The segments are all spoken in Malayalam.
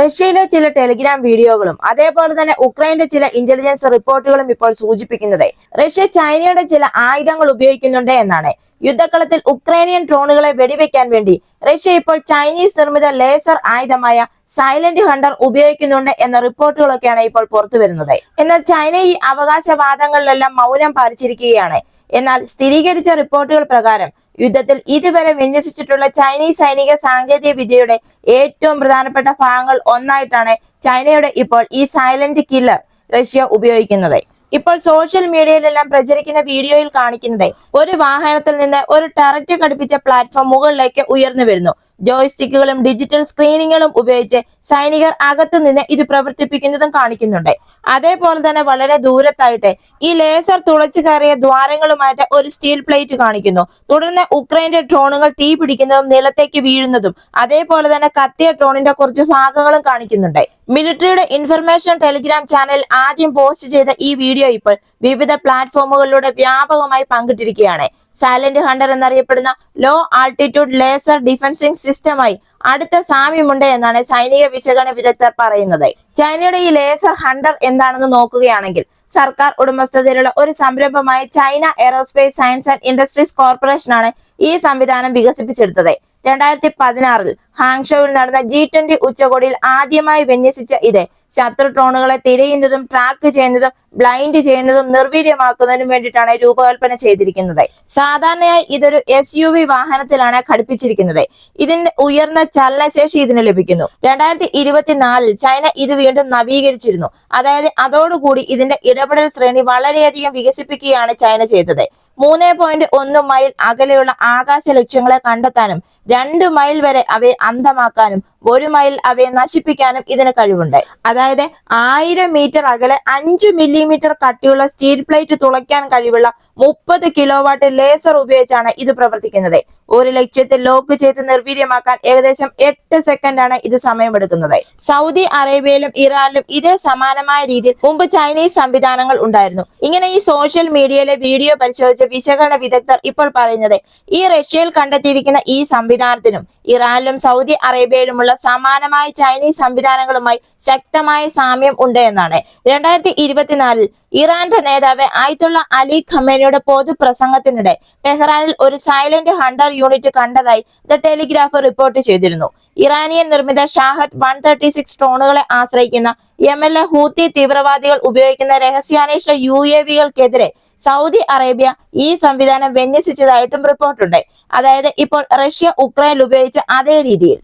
റഷ്യയിലെ ചില ടെലിഗ്രാം വീഡിയോകളും അതേപോലെ തന്നെ ഉക്രൈന്റെ ചില ഇന്റലിജൻസ് റിപ്പോർട്ടുകളും ഇപ്പോൾ സൂചിപ്പിക്കുന്നത് റഷ്യ ചൈനയുടെ ചില ആയുധങ്ങൾ ഉപയോഗിക്കുന്നുണ്ട് എന്നാണ്. യുദ്ധക്കളത്തിൽ ഉക്രൈനിയൻ ഡ്രോണുകളെ വെടിവെക്കാൻ വേണ്ടി റഷ്യ ഇപ്പോൾ ചൈനീസ് നിർമ്മിത ലേസർ ആയുധമായ സൈലന്റ് ഹണ്ടർ ഉപയോഗിക്കുന്നുണ്ട് എന്ന റിപ്പോർട്ടുകളൊക്കെയാണ് ഇപ്പോൾ പുറത്തു വരുന്നത് എന്നാൽ ചൈന ഈ അവകാശവാദങ്ങളിലെല്ലാം മൗനം പാലിച്ചിരിക്കുകയാണ്. എന്നാൽ സ്ഥിരീകരിച്ച റിപ്പോർട്ടുകൾ പ്രകാരം യുദ്ധത്തിൽ ഇതുവരെ വിന്യസിച്ചിട്ടുള്ള ചൈനീസ് സൈനിക സാങ്കേതിക വിദ്യയുടെ ഏറ്റവും പ്രധാനപ്പെട്ട ഭാഗങ്ങൾ ഒന്നായിട്ടാണ് ചൈനയുടെ ഇപ്പോൾ ഈ സൈലന്റ് കില്ലർ റഷ്യ ഉപയോഗിക്കുന്നത്. ഇപ്പോൾ സോഷ്യൽ മീഡിയയിലെല്ലാം പ്രചരിക്കുന്ന വീഡിയോയിൽ കാണിക്കുന്നത് ഒരു വാഹനത്തിൽ നിന്ന് ഒരു ടററ്റ് ഘടിപ്പിച്ച പ്ലാറ്റ്ഫോം മുകളിലേക്ക് ഉയർന്നു വരുന്നു. ജോയ്സ്റ്റിക്കുകളും ഡിജിറ്റൽ സ്ക്രീനിങ്ങുകളും ഉപയോഗിച്ച് സൈനികർ അകത്ത് നിന്ന് ഇത് പ്രവർത്തിപ്പിക്കുന്നതും കാണിക്കുന്നുണ്ട്. അതേപോലെ തന്നെ വളരെ ദൂരത്തായിട്ട് ഈ ലേസർ തുളച്ചു കയറിയ ദ്വാരങ്ങളുമായിട്ട് ഒരു സ്റ്റീൽ പ്ലേറ്റ് കാണിക്കുന്നു. തുടർന്ന് ഉക്രൈന്റെ ഡ്രോണുകൾ തീ പിടിക്കുന്നതും നിലത്തേക്ക് വീഴുന്നതും അതേപോലെ തന്നെ കത്തിയ ഡ്രോണിന്റെ കുറച്ച് ഭാഗങ്ങളും കാണിക്കുന്നുണ്ട്. മിലിറ്ററിയുടെ ഇൻഫർമേഷൻ ടെലിഗ്രാം ചാനൽ ആദ്യം പോസ്റ്റ് ചെയ്ത ഈ വീഡിയോ ഇപ്പോൾ വിവിധ പ്ലാറ്റ്ഫോമുകളിലൂടെ വ്യാപകമായി പങ്കിട്ടിരിക്കുകയാണ്. സൈലന്റ് ഹണ്ടർ എന്നറിയപ്പെടുന്ന ലോ ആൾട്ടിറ്റ്യൂഡ് ലേസർ ഡിഫൻസിംഗ് സിസ്റ്റമായി അടുത്ത സാമ്യമുണ്ട് എന്നാണ് സൈനിക വിശകലന വിദഗ്ധർ പറയുന്നത്. ചൈനയുടെ ഈ ലേസർ ഹണ്ടർ എന്താണെന്ന് നോക്കുകയാണെങ്കിൽ സർക്കാർ ഉടമസ്ഥതയിലുള്ള ഒരു സംരംഭമായ China aerospace science and industries കോർപ്പറേഷനാണ് ഈ സംവിധാനം വികസിപ്പിച്ചെടുത്തത്. രണ്ടായിരത്തി പതിനാറിൽ ഹാങ്ഷോയിൽ നടന്ന ജി ട്വന്റി ഉച്ചകോടിയിൽ ആദ്യമായി വിന്യസിച്ച ഇത്. ശത്രു ഡ്രോണുകളെ തിരയുന്നതും ട്രാക്ക് ചെയ്യുന്നതും ബ്ലൈൻഡ് ചെയ്യുന്നതും നിർവീര്യമാക്കുന്നതിനും വേണ്ടിയിട്ടാണ് രൂപകൽപ്പന ചെയ്തിരിക്കുന്നത്. സാധാരണയായി ഇതൊരു എസ് യു വി വാഹനത്തിലാണ് ഘടിപ്പിച്ചിരിക്കുന്നത്. ഇതിന്റെ ഉയർന്ന ചലനശേഷി ഇതിന് ലഭിക്കുന്നു. രണ്ടായിരത്തി ഇരുപത്തിനാലിൽ ചൈന ഇത് വീണ്ടും നവീകരിച്ചിരുന്നു. അതായത് അതോടുകൂടി ഇതിന്റെ ഇടപെടൽ ശ്രേണി വളരെയധികം വികസിപ്പിക്കുകയാണ് ചൈന ചെയ്തത്. മൂന്ന് പോയിന്റ് ഒന്ന് മൈൽ അകലെയുള്ള ആകാശ ലക്ഷ്യങ്ങളെ കണ്ടെത്താനും രണ്ട് മൈൽ വരെ അവയെ അന്ധമാക്കാനും ഒരു മൈൽ അവയെ നശിപ്പിക്കാനും ഇതിന് കഴിവുണ്ട്. അതായത് ആയിരം മീറ്റർ അകലെ അഞ്ച് മില്ലിമീറ്റർ കട്ടിയുള്ള സ്റ്റീൽ പ്ലേറ്റ് തുളയ്ക്കാൻ കഴിവുള്ള മുപ്പത് കിലോ വാട്ട് ലേസർ ഉപയോഗിച്ചാണ് ഇത് പ്രവർത്തിക്കുന്നത്. ഒരു ലക്ഷ്യത്തെ ലോക്ക് ചെയ്ത് നിർവീര്യമാക്കാൻ ഏകദേശം എട്ട് സെക്കൻഡാണ് ഇത് സമയമെടുക്കുന്നത്. സൗദി അറേബ്യയിലും ഇറാനിലും ഇതേ സമാനമായ രീതിയിൽ മുമ്പ് ചൈനീസ് സംവിധാനങ്ങൾ ഉണ്ടായിരുന്നു. ഇങ്ങനെ ഈ സോഷ്യൽ മീഡിയയിലെ വീഡിയോ പരിശോധിച്ച വിശകലന വിദഗ്ധർ ഇപ്പോൾ പറയുന്നത് ഈ റഷ്യയിൽ കണ്ടെത്തിയിരിക്കുന്ന ഈ സംവിധാനത്തിനും ഇറാനിലും സൗദി അറേബ്യയിലുമുള്ള സമാനമായ ചൈനീസ് സംവിധാനങ്ങളുമായി ശക്തമായ സാമ്യം ഉണ്ട് എന്നാണ്. രണ്ടായിരത്തി ഇരുപത്തിനാലിൽ ഇറാന്റെ നേതാവ് ആയിത്തുള്ള അലി ഖമേനിയുടെ പൊതുപ്രസംഗത്തിനിടെ ടെഹ്റാനിൽ ഒരു സൈലന്റ് ഹണ്ടർ യൂണിറ്റ് കണ്ടതായി ദ ടെലിഗ്രാഫ് റിപ്പോർട്ട് ചെയ്തിരുന്നു. ഇറാനിയൻ നിർമ്മിത ഷാഹത്ത് വൺ തേർട്ടി സിക്സ് ഡ്രോണുകളെ ആശ്രയിക്കുന്ന യമനിലെ ഹൂത്തി തീവ്രവാദികൾ ഉപയോഗിക്കുന്ന രഹസ്യാന്വേഷണ യു എ വികൾക്കെതിരെ സൗദി അറേബ്യ ഈ സംവിധാനം വിന്യസിച്ചതായിട്ടും റിപ്പോർട്ടുണ്ട് അതായത് ഇപ്പോൾ റഷ്യ ഉക്രൈനിൽ ഉപയോഗിച്ച അതേ രീതിയിൽ.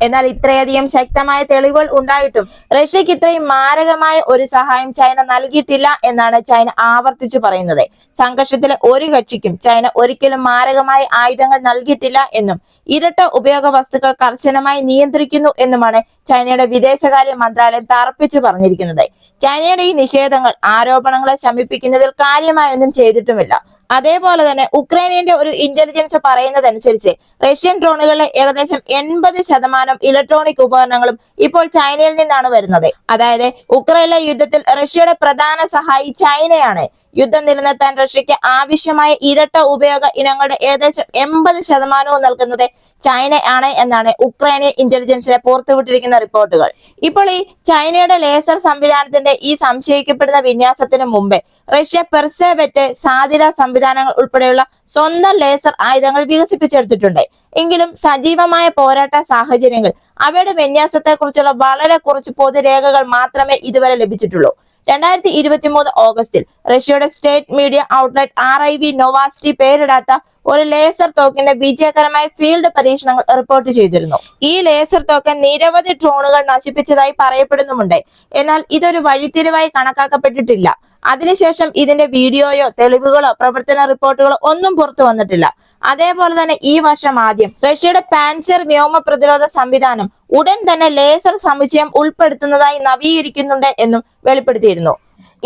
എന്നാൽ ഇത്രയധികം ശക്തമായ തെളിവുകൾ ഉണ്ടായിട്ടും റഷ്യക്ക് ഇത്രയും മാരകമായ ഒരു സഹായം ചൈന നൽകിയിട്ടില്ല എന്നാണ് ചൈന ആവർത്തിച്ചു പറയുന്നത്. സംഘർഷത്തിലെ ഒരു കക്ഷിക്കും ചൈന ഒരിക്കലും മാരകമായ ആയുധങ്ങൾ നൽകിയിട്ടില്ല എന്നും ഇരട്ട ഉപയോഗ വസ്തുക്കൾ കർശനമായി നിയന്ത്രിക്കുന്നു എന്നുമാണ് ചൈനയുടെ വിദേശകാര്യ മന്ത്രാലയം തറപ്പിച്ചു പറഞ്ഞിരിക്കുന്നത്. ചൈനയുടെ ഈ നിഷേധങ്ങൾ ആരോപണങ്ങളെ ശമിപ്പിക്കുന്നതിൽ കാര്യമായൊന്നും ചെയ്തിട്ടുമില്ല. അതേപോലെ തന്നെ ഉക്രൈനിയന്റെ ഒരു ഇന്റലിജൻസ് പറയുന്നതനുസരിച്ച് റഷ്യൻ ഡ്രോണുകളിലെ ഏകദേശം എൺപത് ശതമാനം ഇലക്ട്രോണിക് ഉപകരണങ്ങളും ഇപ്പോൾ ചൈനയിൽ നിന്നാണ് വരുന്നത്. അതായത് ഉക്രൈനിലെ യുദ്ധത്തിൽ റഷ്യയുടെ പ്രധാന സഹായി ചൈനയാണ്. യുദ്ധം നിലനിർത്താൻ റഷ്യക്ക് ആവശ്യമായ ഇരട്ട ഉപയോഗ ഇനങ്ങളുടെ ഏകദേശം എൺപത് ശതമാനവും നൽകുന്നത് ചൈന ആണ് എന്നാണ് ഉക്രൈനിയൻ ഇന്റലിജൻസിനെ പുറത്തുവിട്ടിരിക്കുന്ന റിപ്പോർട്ടുകൾ. ഇപ്പോൾ ഈ ചൈനയുടെ ലേസർ സംവിധാനത്തിന്റെ ഈ സംശയിക്കപ്പെടുന്ന വിന്യാസത്തിന് മുമ്പേ റഷ്യ പെർസെവെറ്റ് സാതിര സംവിധാനങ്ങൾ ഉൾപ്പെടെയുള്ള സ്വന്തം ലേസർ ആയുധങ്ങൾ വികസിപ്പിച്ചെടുത്തിട്ടുണ്ട്. എങ്കിലും സജീവമായ പോരാട്ട സാഹചര്യങ്ങൾ അവയുടെ വിന്യാസത്തെക്കുറിച്ചുള്ള വളരെ കുറച്ച് പൊതുരേഖകൾ മാത്രമേ ഇതുവരെ ലഭിച്ചിട്ടുള്ളൂ. രണ്ടായിരത്തി ഇരുപത്തി മൂന്ന് ഓഗസ്റ്റിൽ റഷ്യയുടെ state media outlet R I V Novosti പേരിടാത്ത ഒരു ലേസർ തോക്കിന്റെ വിജയകരമായ ഫീൽഡ് പരീക്ഷണങ്ങൾ റിപ്പോർട്ട് ചെയ്തിരുന്നു. ഈ ലേസർ തോക്ക് നിരവധി ഡ്രോണുകൾ നശിപ്പിച്ചതായി പറയപ്പെടുന്നുമുണ്ട്. എന്നാൽ ഇതൊരു വഴിത്തിരിവായി കണക്കാക്കപ്പെട്ടിട്ടില്ല. അതിനുശേഷം ഇതിന്റെ വീഡിയോയോ തെളിവുകളോ പ്രവർത്തന റിപ്പോർട്ടുകളോ ഒന്നും പുറത്തു വന്നിട്ടില്ല. അതേപോലെ തന്നെ ഈ വർഷം ആദ്യം റഷ്യയുടെ പാൻസർ വ്യോമ പ്രതിരോധ സംവിധാനം ഉടൻ തന്നെ ലേസർ സമുച്ചയം ഉൾപ്പെടുത്തുന്നതായി നവീകരിക്കുന്നുണ്ട് എന്നും വെളിപ്പെടുത്തിയിരുന്നു.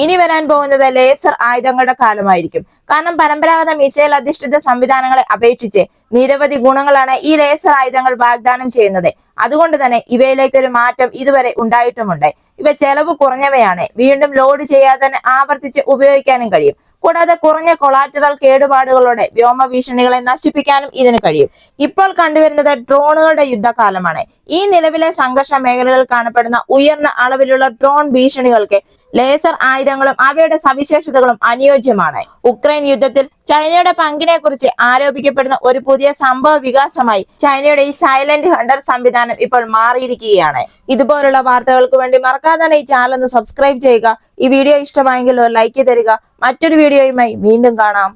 ഇനി വരാൻ പോകുന്നത് ലേസർ ആയുധങ്ങളുടെ കാലമായിരിക്കും. കാരണം പരമ്പരാഗത മിസൈൽ അധിഷ്ഠിത സംവിധാനങ്ങളെ അപേക്ഷിച്ച് നിരവധി ഗുണങ്ങളാണ് ഈ ലേസർ ആയുധങ്ങൾ വാഗ്ദാനം ചെയ്യുന്നത്. അതുകൊണ്ട് തന്നെ ഇവയിലേക്ക് ഒരു മാറ്റം ഇതുവരെ ഉണ്ടായിട്ടുമുണ്ട്. ഇവ ചെലവ് കുറഞ്ഞവയാണ്. വീണ്ടും ലോഡ് ചെയ്യാതെ തന്നെ ആവർത്തിച്ച് ഉപയോഗിക്കാനും കഴിയും. കൂടാതെ കുറഞ്ഞ കൊളാറ്ററൽ കേടുപാടുകളോടെ വ്യോമ ഭീഷണികളെ നശിപ്പിക്കാനും ഇതിന് കഴിയും. ഇപ്പോൾ കണ്ടുവരുന്നത് ഡ്രോണുകളുടെ യുദ്ധകാലമാണ്. ഈ നിലവിലെ സംഘർഷ മേഖലകളിൽ കാണപ്പെടുന്ന ഉയർന്ന അളവിലുള്ള ഡ്രോൺ ഭീഷണികൾക്ക് ലേസർ ആയുധങ്ങളും അവയുടെ സവിശേഷതകളും അനുയോജ്യമാണ്. ഉക്രൈൻ യുദ്ധത്തിൽ ചൈനയുടെ പങ്കിനെ കുറിച്ച് ആരോപിക്കപ്പെടുന്ന ഒരു പുതിയ സംഭവ വികാസമായി ചൈനയുടെ ഈ സൈലന്റ് ഹണ്ടർ സംവിധാനം ഇപ്പോൾ മാറിയിരിക്കുകയാണ്. ഇതുപോലുള്ള വാർത്തകൾക്ക് വേണ്ടി മറക്കാതെ തന്നെ ഈ ചാനൽ ഒന്ന് സബ്സ്ക്രൈബ് ചെയ്യുക. ഈ വീഡിയോ ഇഷ്ടമായെങ്കിൽ ഒരു ലൈക്ക് തരിക. മറ്റൊരു വീഡിയോയുമായി വീണ്ടും കാണാം.